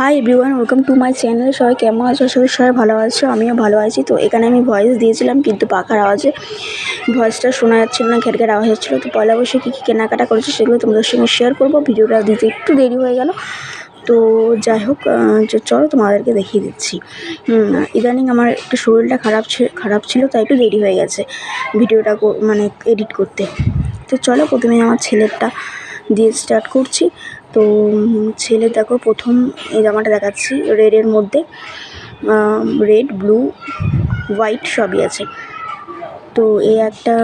Hi everyone welcome to my channel সবাই কেমন আছো? করি সবাই ভালো আছো, আমিও ভালো আছি। তো এখানে আমি ভয়েস দিয়েছিলাম, কিন্তু পাখার আওয়াজে ভয়েসটা শোনা যাচ্ছিল না ঘেটঘেট আওয়াজ হচ্ছিল। তো পয়লা বসে কী কী কেনাকাটা করেছি সেগুলো তোমাদের সঙ্গে শেয়ার করব। ভিডিওটা দিতে একটু দেরি হয়ে গেল। তো যাই হোক চলো তোমাদেরকে দেখিয়ে দিচ্ছি। ইদানিং আমার একটু শরীরটা খারাপ খারাপ ছিল, তাই একটু দেরি হয়ে গেছে ভিডিওটা মানে এডিট করতে। তো চলো প্রথমে আমার ছেলেরটা দিয়ে স্টার্ট করছি। তো ছেলে দেখো প্রথম এই জামাটা দেখাচ্ছি রেডের মধ্যে রেড ব্লু হোয়াইট সবই আছে। তো এই একটা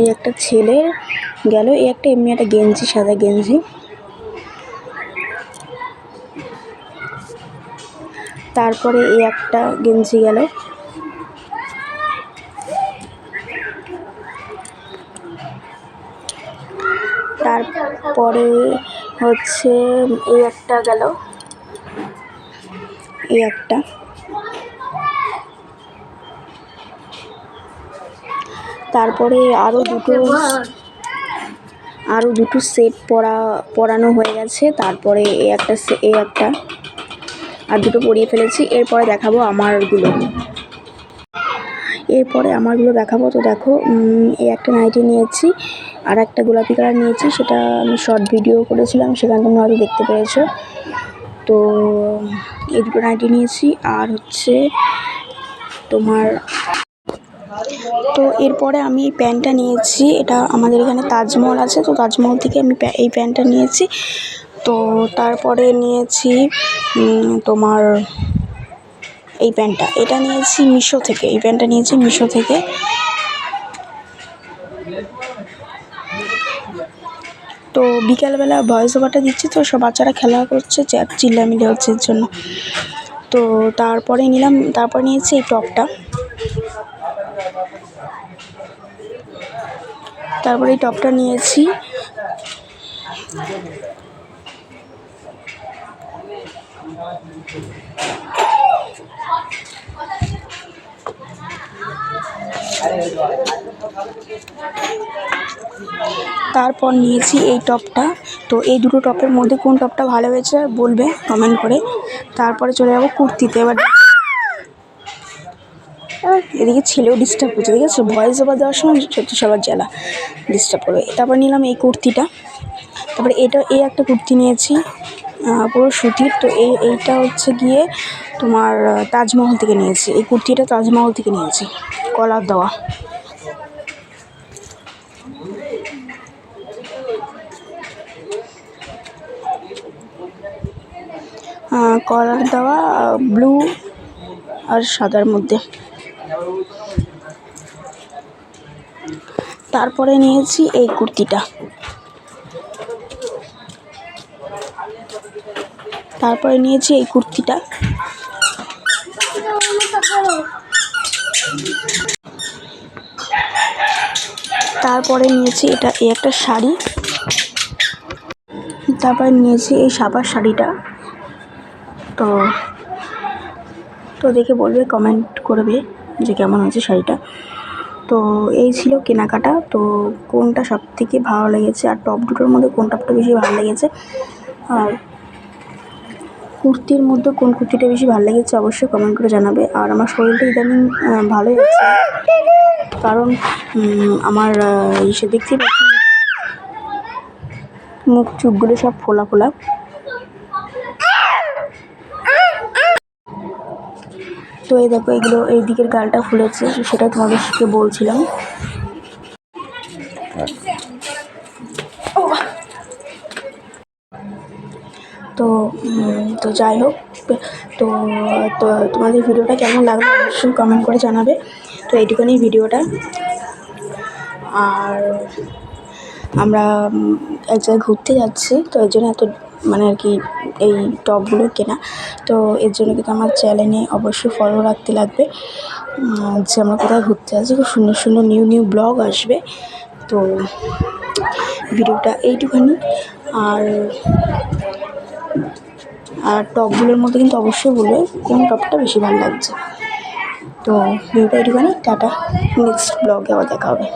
এই একটা ছেলের গেল এই একটা এমনি একটা গেঞ্জি সাদা গেঞ্জি। তারপরে এই একটা গেঞ্জি গেল। তারপরে হচ্ছে এই একটা গেল। এই একটা। তারপরে আরও দুটো আরও দুটো সেট পরা, পরানো হয়ে গেছে। তারপরে এই একটা এই একটা। আর দুটো পরিয়ে ফেলেছি। এরপরে দেখাবো আমারগুলো। এরপরে আমারগুলো দেখাবো। তো দেখো এই একটা নাইটি নিয়েছি, আর একটা গোলাপি কালার নিয়েছি, সেটা আমি শর্ট ভিডিও করেছিলাম, সেখানে তোমরা হয়তো দেখতে পেরেছ তো এই দুটো নাইটি নিয়েছি, আর হচ্ছে তোমার, তো এরপরে আমি এই প্যান্টটা নিয়েছি, এটা আমাদের এখানে তাজমহল আছে, তো তাজমহল থেকে আমি এই প্যান্টটা নিয়েছি। তো তারপরে নিয়েছি তোমার এই প্যান্টটা। এটা নিয়েছি মিশো থেকে। এই প্যান্টটা নিয়েছি মিশো থেকে। তো বিকালবেলা ভয়েস ওভারটা দিচ্ছি তো, সব বাচ্চারা খেলা করছে চা- চিল্লামিল্লি হচ্ছে এর জন্য। তো তারপরে নিলাম, তারপরে নিয়েছি এই টপটা। তারপরে এই টপটা নিয়েছি। তারপর নিয়েছি এই টপটা। তো এই দুটো টপের মধ্যে কোন টপটা ভালো হয়েছে বলবে কমেন্ট করে। তারপরে চলে যাব কুর্তিতে। এবার এদিকে ছেলেও ডিস্টার্ব করছে ঠিক আছে ভয়েস ওভার দেওয়ার সময় সত্যি সবার জ্বালা ডিস্টার্ব করবে। তারপর নিলাম এই কুর্তিটা। তারপরে এটা, এই একটা কুর্তি নিয়েছি পুরো সুতির। তো এই, এইটা হচ্ছে গিয়ে তোমার তাজমহল থেকে নিয়েছি। এই কুর্তিটা তাজমহল থেকে নিয়েছি, কলার দেওয়া। কলার দেওয়া ব্লু আর সাদার মধ্যে। তারপরে নিয়েছি এই কুর্তিটা। তারপরে নিয়েছি এই কুর্তিটা। তারপরে নিয়েছি এটা, এই একটা শাড়ি। তারপরে নিয়েছি এই সাবার শাড়িটা। তো তো দেখে বলবে কমেন্ট করবে যে কেমন হয়েছে শাড়িটা। তো এই ছিল কেনাকাটা। তো কোনটা সব থেকে ভালো লেগেছে আর টপ দুটোর মধ্যে কোন টপটা বেশি ভালো লেগেছে? আর কুর্তির মধ্যে কোন কুর্তিটা বেশি ভালো লেগেছে অবশ্যই কমেন্ট করে জানাবে। আর আমার শরীরটা ইদানিং ভালোই আছে। কারণ আমার ইসে দেখতেই পাচ্ছি মুখ চুপগুলো সব ফোলা ফোলা। তো এই দেখো, এগুলো, এই দিকের গালটা ফুলেছে সেটা তোমাদেরকে বলছিলাম। তো তো যাই হোক, তো তো তোমাদের ভিডিওটা কেমন লাগল অবশ্যই কমেন্ট করে জানাবে। তো এইটুখানি ভিডিওটা। আর আমরা এক জায়গায় ঘুরতে যাচ্ছি, তো এর জন্য এত মানে আর কি, এই টপগুলো কেনা। তো এর জন্য কিন্তু আমার চ্যানেলে অবশ্যই ফলো রাখতে লাগবে। যে আমরা কোথায় ঘুরতে যাচ্ছি, খুব সুন্দর সুন্দর নিউ নিউ ব্লগ আসবে। তো ভিডিওটা এইটুখানি আর আর টপগুলোর মধ্যে কিন্তু অবশ্যই বলবে কোন টপটা বেশি ভালো লাগছে। তো ভিডিওটা এটুখানি টাটা নেক্সট ব্লগে আবার দেখা হবে।